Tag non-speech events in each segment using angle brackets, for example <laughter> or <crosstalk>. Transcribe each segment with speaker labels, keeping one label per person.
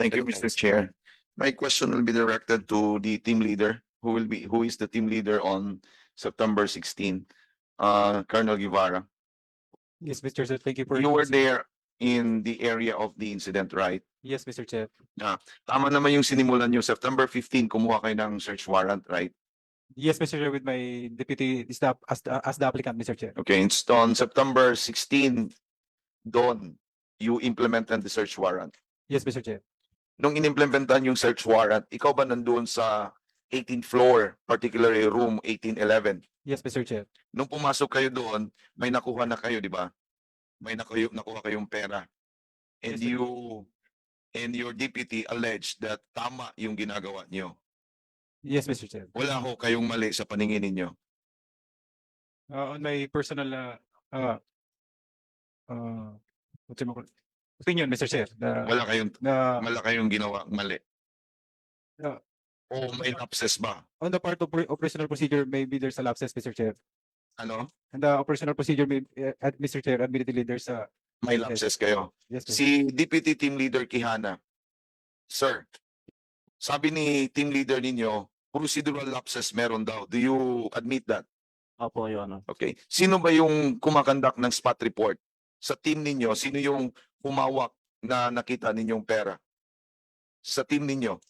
Speaker 1: Thank you, Mr. Chair. My question will be directed to the team leader, who will be, who is the team leader on September sixteen? Uh, Colonel Guevara,
Speaker 2: Yes, Mr. Chair, thank you for.
Speaker 1: you were there in the area of the incident, right?
Speaker 2: Yes, Mr. Chair.
Speaker 1: Tama naman yung sinimulan nyo, September fifteen, kumuha kayo ng search warrant, right?
Speaker 2: Yes, Mr. Chair, with my deputy staff as, the- as the applicant, Mr. Chair.
Speaker 1: Okay, it's on September sixteen, doon, you implemented the search warrant.
Speaker 2: Yes, Mr. Chair.
Speaker 1: Nung inimplementan yung search warrant, ikaw ba nandun sa 18th floor, particularly room eighteen eleven?
Speaker 2: Yes, Mr. Chair.
Speaker 1: Nung pumasok kayo doon, may nakuha na kayo, di ba? May nakuha, nakuha kayong pera. And
Speaker 2: Yes, sir.
Speaker 1: you, and your deputy alleged that tama yung ginagawa niyo.
Speaker 2: Yes, Mr. Chair.
Speaker 1: Wala ho kayong mali sa paningin ninyo.
Speaker 2: Uh, on my personal, uh, uh, uh, what's your opinion, Mr. Chair, na,
Speaker 1: Wala kayong,
Speaker 2: na,
Speaker 1: wala kayong ginawa mali.
Speaker 2: Yeah.
Speaker 1: O may lapses ba?
Speaker 2: on the part of opera- operational procedure, maybe there's a lapses, Mr. Chair.
Speaker 1: Ano?
Speaker 2: And the operational procedure, may, uh, at Mr. Chair, admittedly, there's a,
Speaker 1: May
Speaker 2: Yes.
Speaker 1: lapses kayo.
Speaker 2: yes, Mr.
Speaker 1: Si Deputy Team Leader Kihana. Sir, sabi ni team leader ninyo, procedural lapses meron daw. Do you admit that?
Speaker 3: Opo, Your Honor.
Speaker 1: Okay. Sino ba yung kumakandak ng spot report? Sa team ninyo, sino yung humawak na nakita ninyong pera? Sa team ninyo?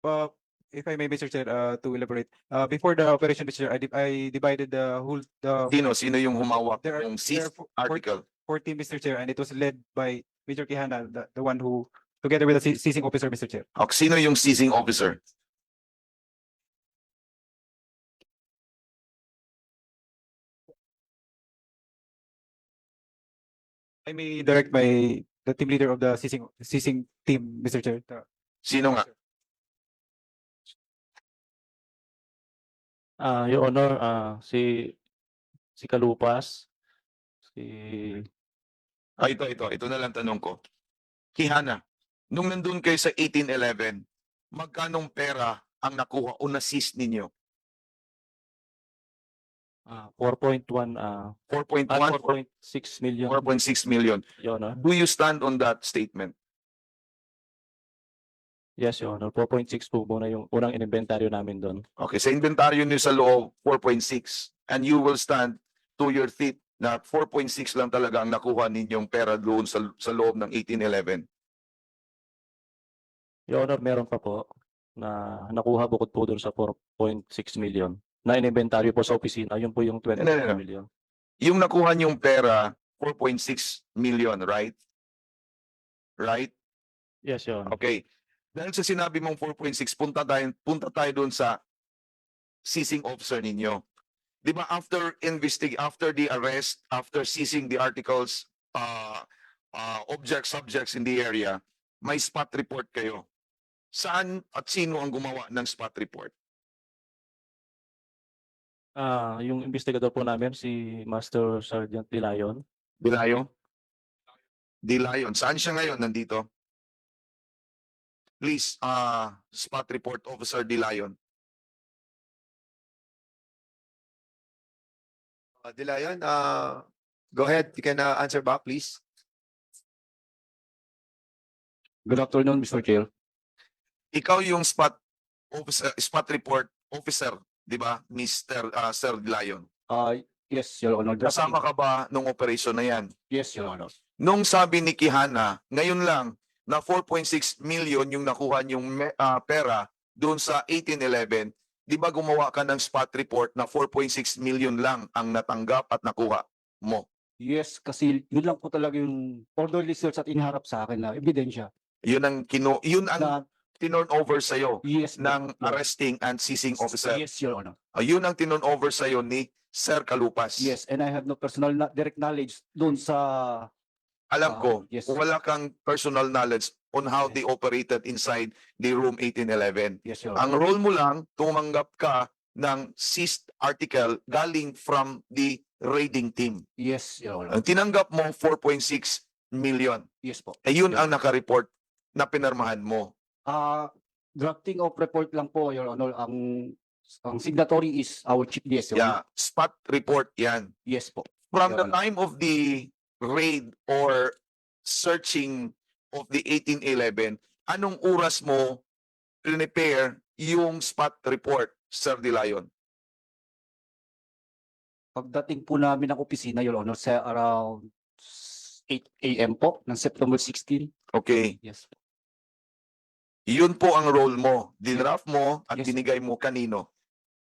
Speaker 2: Uh, if I may, Mr. Chair, uh, to elaborate, uh, before the operation, Mr. Chair, I, di- I divided the whole, the
Speaker 1: Sino? Sino yung humawak
Speaker 2: There are-
Speaker 1: ng
Speaker 2: there
Speaker 1: seized
Speaker 2: are four-
Speaker 1: article?
Speaker 2: fourteen, Mr. Chair, and it was led by Major Kihana, the, the one who, together with the se- seizing officer, Mr. Chair.
Speaker 1: Okay. Sino yung seizing officer?
Speaker 2: I may direct my, the team leader of the seizing, seizing team, Mr. Chair. the-
Speaker 1: Sino nga?
Speaker 3: Ah, Your Honor, ah, si si Kalupas, si
Speaker 1: Ah, ito, ito. Ito na lang tanong ko. Kihana, nung nandun kayo sa 1811, magkanong pera ang nakuha o na-seize ninyo?
Speaker 3: Ah, 4.1 ah
Speaker 1: 4.1
Speaker 3: ah,
Speaker 1: or
Speaker 3: 4.6 million,
Speaker 1: 4.6 million.
Speaker 3: Your Honor.
Speaker 1: Do you stand on that statement?
Speaker 3: Yes, Your Honor. 4.6 po muna yung unang inventaryo namin doon.
Speaker 1: Okay, sa inventaryo niyo sa loob, 4.6. And you will stand to your feet na 4.6 lang talaga ang nakuha ninyong pera doon sa, sa loob ng 1811.
Speaker 3: Your Honor, meron pa po na nakuha bukod po doon sa 4.6 million na inventaryo po sa opisina. Yun po yung 24
Speaker 1: no, no.
Speaker 3: million.
Speaker 1: Yung nakuha niyong pera, 4.6 million, right? Right?
Speaker 3: Yes, Your Honor.
Speaker 1: Okay. Dahil sa sinabi mong 4.6, punta tayo, punta tayo doon sa seizing officer ninyo. Di ba after investig after the arrest, after seizing the articles, uh, uh, objects, subjects in the area, may spot report kayo. Saan at sino ang gumawa ng spot report?
Speaker 3: Ah, yung investigador po namin si Master Sergeant Dilayon.
Speaker 1: Dilayo? Dilayon. Saan siya ngayon? Nandito? Please, uh, spot report officer Dilayon.
Speaker 4: Uh, Dilayan, uh, go ahead. You can uh, answer back, please.
Speaker 5: Good afternoon, Mr. Chair.
Speaker 1: ikaw yung spot officer, spot report officer, di ba, Mr. uh, Sir Lion?
Speaker 5: Uh, yes, Your Honor.
Speaker 1: Kasama ka ba nung operation na yan?
Speaker 5: Yes, Your Honor.
Speaker 1: Nung sabi ni Kihana, ngayon lang na 4.6 million yung nakuha yung pera doon sa 1811, di ba gumawa ka ng spot report na 4.6 million lang ang natanggap at nakuha mo?
Speaker 5: Yes, kasi yun lang po talaga yung orderly search at iniharap sa akin na ebidensya
Speaker 1: Yun ang kino, yun ang
Speaker 5: na
Speaker 1: tinorn over sa
Speaker 5: yes,
Speaker 1: ng arresting and seizing officer.
Speaker 5: Yes, Your Honor.
Speaker 1: Ah, yun ang tinorn over sa ni Sir Kalupas.
Speaker 5: Yes, and I have no personal na- direct knowledge doon sa
Speaker 1: Alam
Speaker 5: Ah,
Speaker 1: ko,
Speaker 5: yes.
Speaker 1: wala kang personal knowledge on how they operated inside the room 1811.
Speaker 5: yes, Your
Speaker 1: Ang
Speaker 5: Honor.
Speaker 1: role mo lang, tumanggap ka ng seized article galing from the raiding team.
Speaker 5: Yes, Your Honor.
Speaker 1: Ang tinanggap mo, 4.6 million.
Speaker 5: Yes po.
Speaker 1: Eh yun ang nakareport na pinarmahan mo.
Speaker 5: Ah, drafting of report lang po, Your Honor. Ang ang signatory is our chief yes, Your
Speaker 1: Yeah, spot report yan.
Speaker 5: Yes po.
Speaker 1: From
Speaker 5: Your
Speaker 1: the
Speaker 5: Honor.
Speaker 1: time of the raid or searching of the 1811, anong oras mo prepare yung spot report, Sir De Leon?
Speaker 5: Pagdating po namin ng opisina, Your Honor, sa around 8 AM po ng September 16.
Speaker 1: Okay.
Speaker 5: Yes.
Speaker 1: Yun po ang role mo. Dinraft mo at
Speaker 5: Yes.
Speaker 1: binigay mo kanino?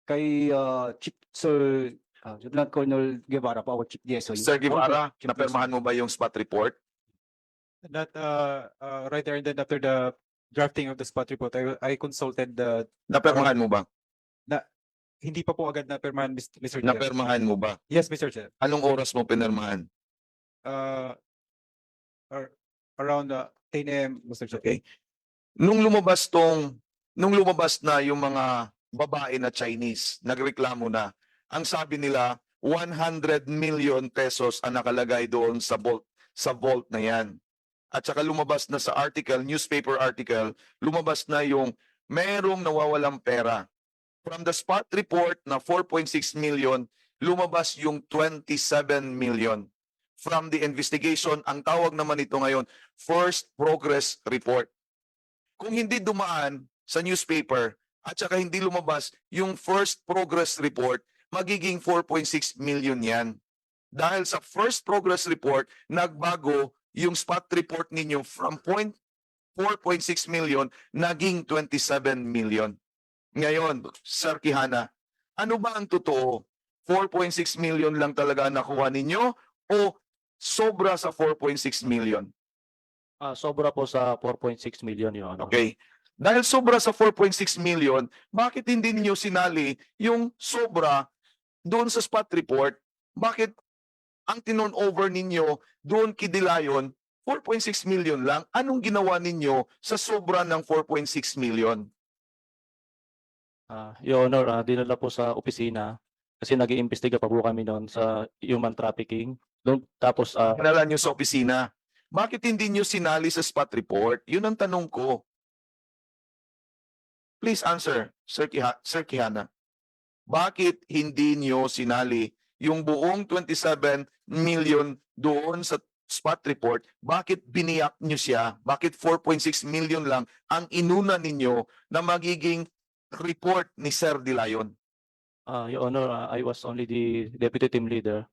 Speaker 5: Kay uh, Chief Sir uh, Lieutenant Colonel Guevara po, our Chief DSO.
Speaker 1: Sir Guevara, napirmahan mo ba yung spot report?
Speaker 2: That uh, uh, right there and then after the drafting of the spot report, I, I consulted the,
Speaker 1: Napirmahan mo ba?
Speaker 2: hindi pa po agad na permanent, Mr. Chair.
Speaker 1: Napirmahan mo ba?
Speaker 2: Yes, Mr. Chair.
Speaker 1: Anong oras mo pinirmahan?
Speaker 2: Uh, ar- around uh, 10 a.m., Mr. Chair.
Speaker 1: Okay. Nung lumabas tong, nung lumabas na yung mga babae na Chinese, nagreklamo na, ang sabi nila, 100 million pesos ang nakalagay doon sa vault, sa vault na yan. At saka lumabas na sa article, newspaper article, lumabas na yung merong nawawalang pera. From the spot report na 4.6 million, lumabas yung 27 million. From the investigation, ang tawag naman ito ngayon, first progress report kung hindi dumaan sa newspaper at saka hindi lumabas yung first progress report, magiging 4.6 million yan. Dahil sa first progress report, nagbago yung spot report ninyo from point 4.6 million naging 27 million. Ngayon, Sir Kihana, ano ba ang totoo? 4.6 million lang talaga nakuha ninyo o sobra sa 4.6 million?
Speaker 3: Ah, sobra po sa 4.6 million, Your Honor.
Speaker 1: Okay. Dahil sobra sa 4.6 million, bakit hindi niyo sinali yung sobra doon sa spot report? Bakit ang tinon over ninyo doon kidilayon 4.6 million lang? Anong ginawa ninyo sa sobra ng 4.6 million?
Speaker 3: Ah, Your Honor, ah, dinala po sa opisina kasi nag-iimbestiga pa po kami noon sa human trafficking. Doon, tapos ah,
Speaker 1: Kinala niyo sa opisina. Bakit hindi niyo sinali sa spot report? Yun ang tanong ko. Please answer, Sir, Kiha, Sir Kihana. Bakit hindi niyo sinali yung buong 27 million doon sa spot report? Bakit biniyak niyo siya? Bakit 4.6 million lang ang inuna ninyo na magiging report ni Sir De Leon?
Speaker 3: ah, Your Honor, ah, I was only the deputy team leader.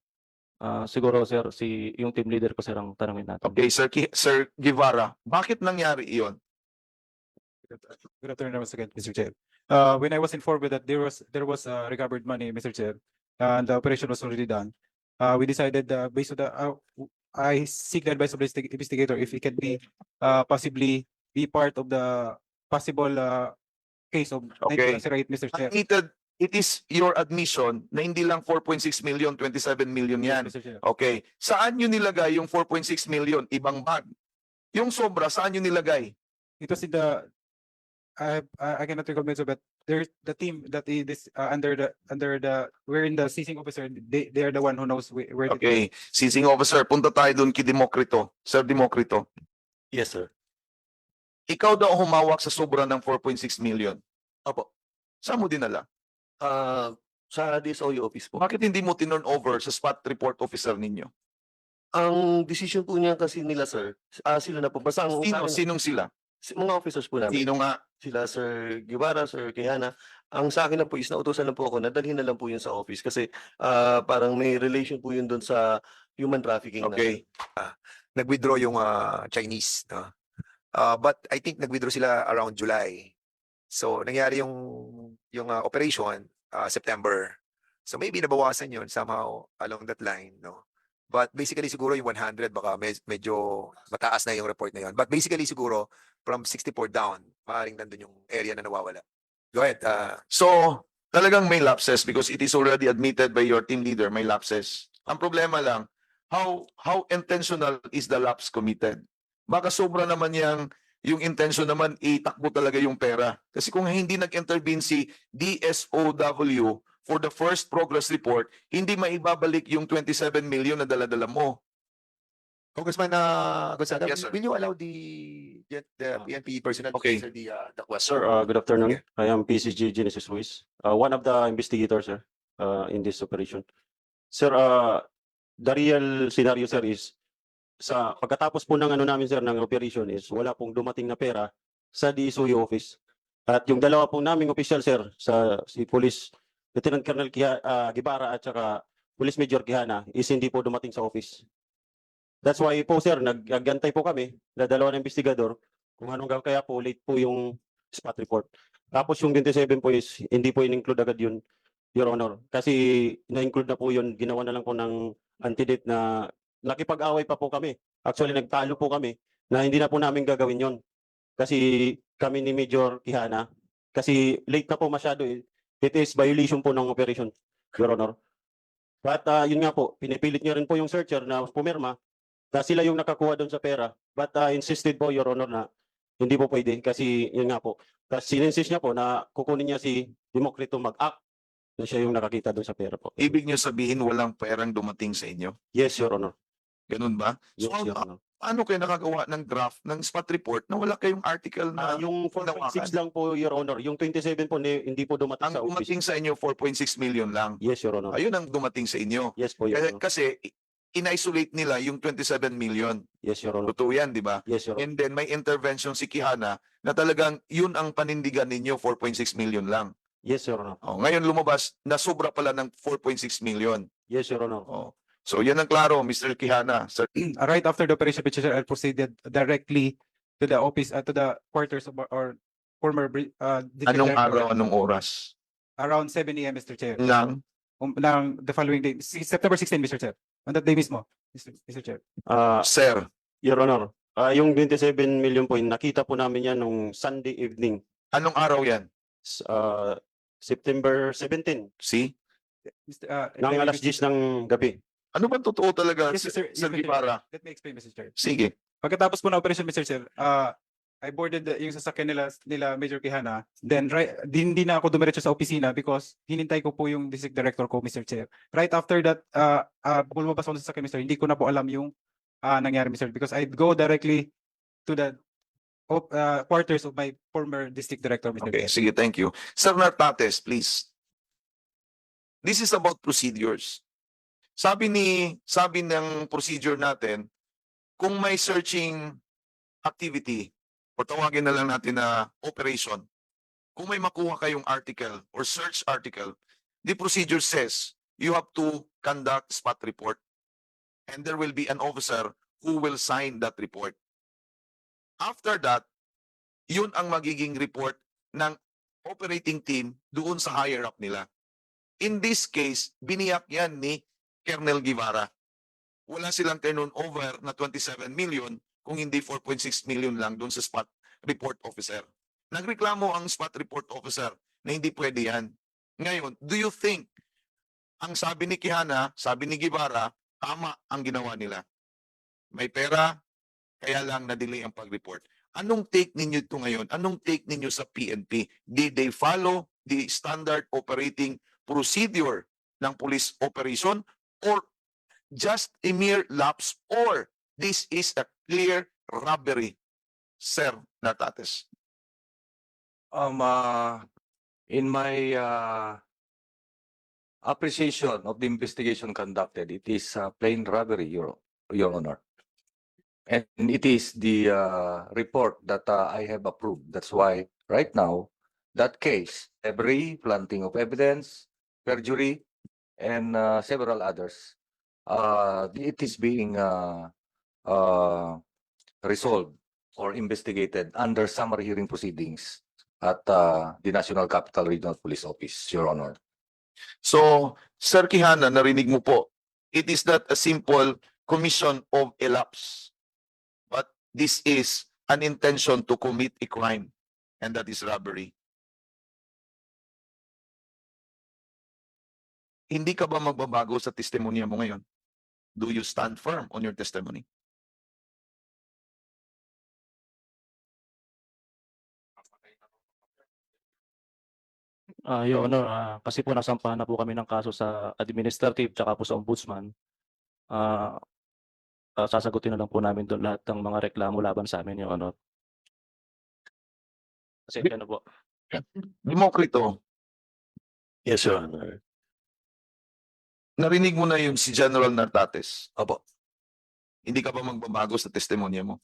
Speaker 3: Ah, siguro sir, si yung team leader ko sir ang tanungin natin.
Speaker 1: Okay, Sir, Ki- Sir Guevara, bakit nangyari iyon?
Speaker 2: Good afternoon once again, Mr. Chair. Uh, when I was informed that there was, there was uh, recovered money, Mr. Chair, and the operation was already done, uh, we decided, uh, based on the, uh, w- I seek the advice of the investi- investigator if it can be, uh, possibly be part of the possible, uh, case of
Speaker 1: Okay.
Speaker 2: 1908, Mr. Chair.
Speaker 1: admitted, it is your admission na hindi lang 4.6 million, 27 million yan. Okay. Saan nyo nilagay yung 4.6 million? Ibang bag. Yung sobra, saan nyo nilagay?
Speaker 2: It was in the, I, I cannot recall, Mr. but there's the team that is this, uh, under the, under the, we're in the seizing officer, they, they are the one who knows where.
Speaker 1: Okay. Seizing officer, punta tayo doon kay Demokrito. Sir Demokrito,
Speaker 6: Yes, sir.
Speaker 1: ikaw daw humawak sa sobra ng 4.6 million.
Speaker 6: Opo.
Speaker 1: Saan mo dinala?
Speaker 6: Ah, sa DSOE office po.
Speaker 1: Bakit hindi mo tinurn over sa spot report officer ninyo?
Speaker 6: Ang decision po niya kasi nila, sir, ah sila na po. Basta ang
Speaker 1: Sino,
Speaker 6: sa akin-
Speaker 1: sinong sila?
Speaker 6: si- mga officers po namin.
Speaker 1: Sino nga?
Speaker 6: Sila, Sir Guevara, Sir Quijana. Ang sa akin lang po is nautosan lang po ako, nadalhin na lang po yun sa office kasi ah parang may relation po yun doon sa human trafficking. na-
Speaker 1: Okay.
Speaker 4: nag-withdraw yung ah, Chinese. No? Ah, but I think nag-withdraw sila around July. So nangyari yung yung ah, operation ah, September. So maybe nabawasan yun somehow along that line. No? But basically siguro yung 100 baka med- medyo mataas na yung report na yun. But basically siguro from 64 down, maaaring nandun yung area na nawawala. Go ahead. ah,
Speaker 1: So, talagang may lapses because it is already admitted by your team leader, may lapses. Ang problema lang, how how intentional is the lapse committed? Baka sobra naman yang yung intention naman itakbo talaga yung pera. Kasi kung hindi nag-intervene si DSOW for the first progress report, hindi maibabalik yung 27 million na daladala mo.
Speaker 4: Congressman uh, Gonzaga,
Speaker 1: Yes, sir.
Speaker 4: will you allow the the, the PNP personnel
Speaker 1: Okay.
Speaker 4: to answer the uh, the question?
Speaker 7: Sir, uh, good afternoon.
Speaker 4: Okay.
Speaker 7: I am PCG Genesis Ruiz, uh, one of the investigators, sir, uh, in this operation. Sir, uh, the real scenario, sir, is sa pagkatapos po ng ano namin, sir, ng operation is wala pong dumating na pera sa DSOE office. At yung dalawa po naming official sir sa si Police Lieutenant Colonel Kiha, ah, Gibara at saka Police Major Kihana is hindi po dumating sa office. That's why po sir, nag naggantay po kami na dalawa ng investigador kung anong ga- kaya po late po yung spot report. Tapos yung 27 po is hindi po in-include agad yun, Your Honor. Kasi na-include na po yun, ginawa na lang po ng antidate na nakipag-away pa po kami. Actually, nagtalo po kami na hindi na po namin gagawin yon Kasi kami ni Major Kihana, kasi late na po masyado eh. It is violation po ng operation, Your Honor. But ah, yun nga po, pinipilit niya rin po yung searcher na pumirma na sila yung nakakuha doon sa pera. But ah, insisted po, Your Honor, na hindi po pwede kasi yun nga po. Tapos sininsist niya po na kukunin niya si Democrito mag-act na siya yung nakakita doon sa pera po.
Speaker 1: Ibig niyo sabihin walang perang dumating sa inyo?
Speaker 7: Yes, Your Honor.
Speaker 1: Ganun ba? So,
Speaker 7: Yes, Your
Speaker 1: ah,
Speaker 7: Honor.
Speaker 1: paano kayo nakagawa ng draft ng spot report na wala kayong article
Speaker 7: Ah,
Speaker 1: na
Speaker 7: yung 4.6 lang po, Your Honor. Yung 27 po, ni- hindi po dumating
Speaker 1: ang
Speaker 7: sa office.
Speaker 1: dumating sa inyo 4.6 million lang?
Speaker 7: Yes, Your Honor.
Speaker 1: Ayun ang dumating sa inyo.
Speaker 7: Yes po, Your
Speaker 1: Kasi,
Speaker 7: Honor.
Speaker 1: kasi in-isolate nila yung 27 million.
Speaker 7: Yes, Your Honor.
Speaker 1: Totoo yan, di ba?
Speaker 7: Yes, Your Honor.
Speaker 1: And then may intervention si Kihana na talagang yun ang panindigan ninyo, 4.6 million lang.
Speaker 7: Yes, Your Honor.
Speaker 1: Oh, ngayon lumabas na sobra pala ng 4.6 million.
Speaker 7: Yes, Your Honor.
Speaker 1: Oh. So yan ang klaro, Mr. Kihana. Sir, <clears throat>
Speaker 2: Uh, right after the operation, Mr. Chair, I proceeded directly to the office, uh, to the quarters of our- former, bri- uh, district
Speaker 1: anong
Speaker 2: director.
Speaker 1: araw, anong oras?
Speaker 2: Around seven AM, Mr. Chair.
Speaker 1: Ng
Speaker 2: Um, ng the following day, si- September 16, Mr. Chair. On that day mismo, Mr. Mr. Chair.
Speaker 7: Ah,
Speaker 1: Sir,
Speaker 7: Your Honor. Ah, yung 27 million po, nakita po namin yan nung Sunday evening.
Speaker 1: anong araw yan?
Speaker 7: S- ah, September 17.
Speaker 1: See?
Speaker 2: Mr. uh,
Speaker 7: Nang
Speaker 2: me
Speaker 7: alas
Speaker 2: explain.
Speaker 7: 10 ng gabi.
Speaker 1: Ano ba totoo talaga,
Speaker 2: Yes,
Speaker 1: Sir,
Speaker 2: Sir,
Speaker 1: Sir
Speaker 2: Mr. Chair.
Speaker 1: Guevara?
Speaker 2: Let me explain, Mr. Chair.
Speaker 1: Sige.
Speaker 2: Pagkatapos po ng operation, Mr. Chair, uh, I boarded the, yung sasakyan nila, nila Major Kihana. Then, right, di, hindi na ako dumiretso sa opisina because hinintay ko po yung district director ko, Mr. Chair. Right after that, uh, uh, lumabas ako sa sasakyan, Mr. Hindi ko na po alam yung uh, nangyari, Mr. Because I'd go directly to the op- uh, quarters of my former district director, Mr.
Speaker 1: Okay,
Speaker 2: Chair.
Speaker 1: sige, thank you. Sir Nartates, please. This is about procedures. Sabi ni sabi ng procedure natin, kung may searching activity o tawagin na lang natin na operation, kung may makuha kayong article or search article, the procedure says you have to conduct spot report and there will be an officer who will sign that report. After that, yun ang magiging report ng operating team doon sa higher up nila. In this case, biniyak yan ni Colonel Guevara. Wala silang turn over na 27 million kung hindi 4.6 million lang doon sa spot report officer. Nagreklamo ang spot report officer na hindi pwede yan. Ngayon, do you think ang sabi ni Kihana, sabi ni Guevara, tama ang ginawa nila? May pera, kaya lang na-delay ang pag-report. Anong take ninyo ito ngayon? Anong take ninyo sa PNP? Did they follow the standard operating procedure ng police operation or just a mere lapse or this is a clear robbery? Sir Natates.
Speaker 8: Um, uh, in my, uh, appreciation of the investigation conducted, it is uh, plain robbery, Your, Your Honor. And it is the, uh, report that, uh, I have approved. That's why, right now, that case, robbery, planting of evidence, perjury, and, uh, several others, uh, it is being, uh, uh, resolved or investigated under summary hearing proceedings at uh, the National Capital Regional Police Office, Your Honor.
Speaker 1: So, Sir Kihana, narinig mo po, it is not a simple commission of a lapse. But this is an intention to commit a crime and that is robbery. Hindi ka ba magbabago sa testimonya mo ngayon? Do you stand firm on your testimony?
Speaker 3: Ah, Your Honor, ah, kasi po nasampahan na po kami ng kaso sa administrative tsaka po sa ombudsman. Ah, ah, sasagutin na lang po namin doon lahat ng mga reklamo laban sa amin, Your Honor. Kasi ano po.
Speaker 1: Demokrito,
Speaker 6: Yes, Your Honor.
Speaker 1: Narinig mo na yun si General Nartates.
Speaker 6: Opo,
Speaker 1: Hindi ka ba magbabago sa testimonya mo?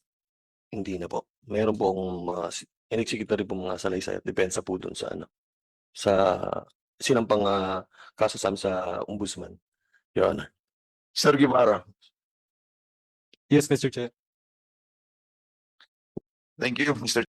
Speaker 6: hindi na po. Meron po akong mga in-execute na rin po mga salaysay at depensa po dun sa ano, sa sinampang ah, kaso sa amin sa ombudsman, Your Honor.
Speaker 1: Sir Guevara.
Speaker 2: Yes, Mr. Chair.
Speaker 1: Thank you, Mr.